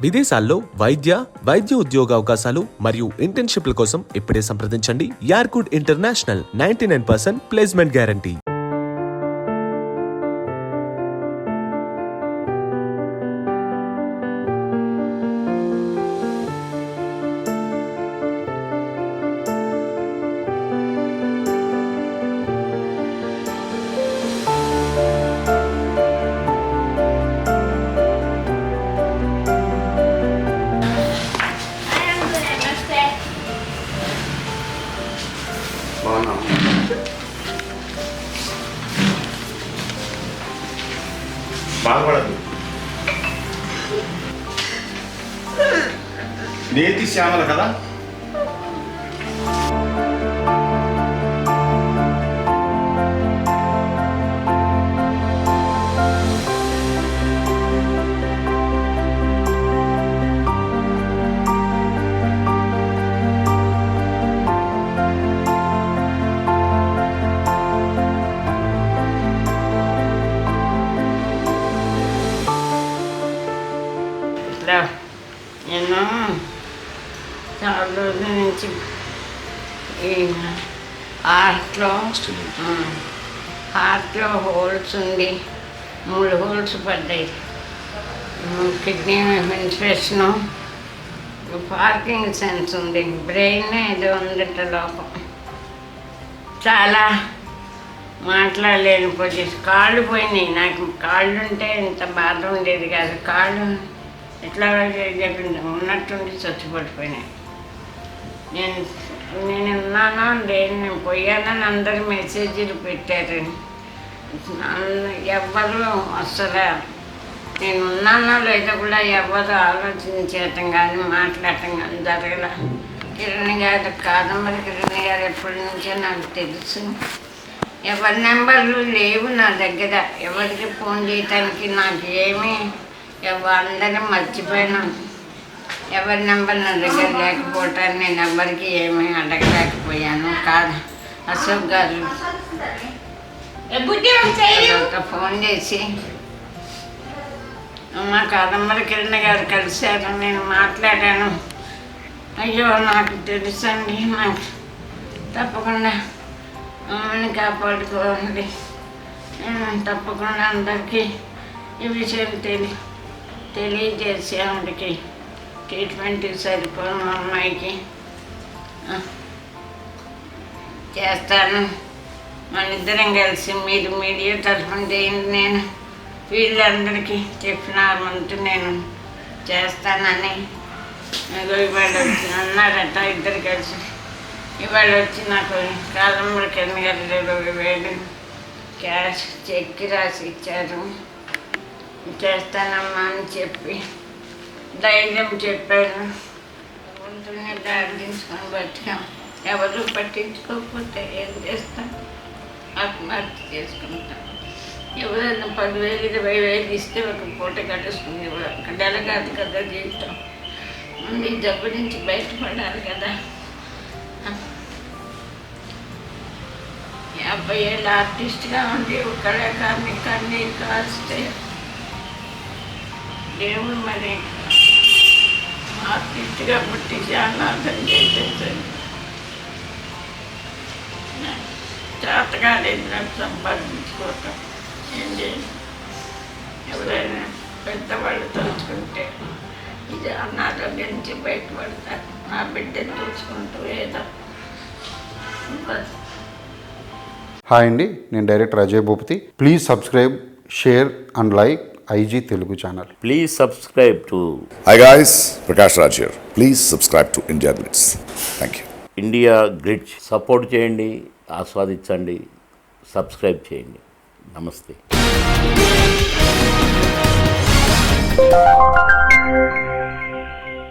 విదేశాల్లో వైద్య వైద్య ఉద్యోగ అవకాశాలు మరియు ఇంటర్న్షిప్ల కోసం ఇప్పుడే సంప్రదించండి. యార్కుడ్ international ninety nine percent placement guarantee. బాధపడద్దు. నేతి శ్యామల కదా? చాలా రోజుల నుంచి ఈ హార్ట్లో హార్ట్లో హోల్స్ ఉంది. మూడు హోల్స్ పడ్డాయి. కిడ్నీ ఇన్ఫెక్షను పార్కింగ్ సెన్స్ ఉంది. బ్రెయిన్ ఏదో ఉందట లోపం. చాలా మాట్లాడలేని పొజిషన్ కాళ్ళు పోయినాయి. నాకు కాళ్ళు ఉంటే ఇంత బాధ ఉండేది కాదు. కాళ్ళు ఎట్లా చెప్పింది ఉన్నట్టుండి చచ్చిపడిపోయినాయి నేను నేను ఉన్నానా? లేదు. నేను పోయానని అందరు మెసేజీలు పెట్టారు. ఎవ్వరు అసలు నేను ఉన్నానో లేదో కూడా ఎవరు ఆలోచించటం కానీ మాట్లాడటం కానీ జరగల. కిరణ్ గారు కాదంబరి కిరణ్ గారు ఎప్పటి నుంచో నాకు తెలుసు. ఎవరి నెంబర్లు లేవు నా దగ్గర. ఎవరికి ఫోన్ చేయటానికి నాకు ఏమీ అందరం మర్చిపోయినాను ఎవరి నెంబర్ నా దగ్గర లేకపోవటాన్ని నేను ఎవరికి ఏమీ అడగలేకపోయాను. కాదు అశోక్ గారు ఒక ఫోన్ చేసి మా కాదమ్మల కిరణ్ గారు కలిశారు నేను మాట్లాడాను. అయ్యో నాకు తెలుసండి నాకు తప్పకుండా అమ్మని కాపాడుకోవాలి. నేను తప్పకుండా అందరికీ ఈ విషయం తెలి తెలియజేసి ఆవిడకి ట్రీట్మెంట్ సరిపోను మా అమ్మాయికి చేస్తాను. మన ఇద్దరం కలిసి మీరు మీడియా తరఫున చేయండి నేను. వీళ్ళందరికీ చెప్పిన వంతు నేను చేస్తానని. ఇవాళ వచ్చి అన్నారట ఇద్దరు కలిసి. ఇవాళ వచ్చి నాకు కాలంలో కింద గారు వేలు క్యాష్ చెక్కి రాసి ఇచ్చారు. చేస్తానమ్మా అని చెప్పి ధైర్యం చెప్పారు. ఉంటున్న దారి బతికాం. ఎవరు పట్టించుకోకపోతే ఏం చేస్తాం? ఆత్మహత్య చేసుకుంటాం. ఎవరైనా పదివేలు ఇరవై వేలు ఇస్తే ఒక పూట కట్టుస్తుంది ఒక నెల కాదు కదా జీవితం. ముందు జబ్బు నుంచి బయటపడాలి కదా. యాభై ఏళ్ళ ఆర్టిస్ట్గా ఉండి ఒక కళాకారుని కన్నీ కాస్తే దేవుడు మరి ఆర్టిస్ట్గా పుట్టి చాలా అర్థం చేసేసాడు. చేతగాలేదు నాకు సంపాదించుకోవటం ఏం చేయాలి? ఎవరైనా పెద్దవాళ్ళు తలుచుకుంటే ఇది అనారోగ్యం నుంచి బయటపడతారు. నా బిడ్డను చూసుకుంటూ ఏదో హాయ్ అండి నేను director Ajay Bhupathi. Please subscribe share and like. IG Telugu channel. Please subscribe to I guys Prakash Raj here please subscribe to India grids thank you India grids support చేయండి ఆస్వాదించండి సబ్స్క్రైబ్ చేయండి. నమస్తే Thank you.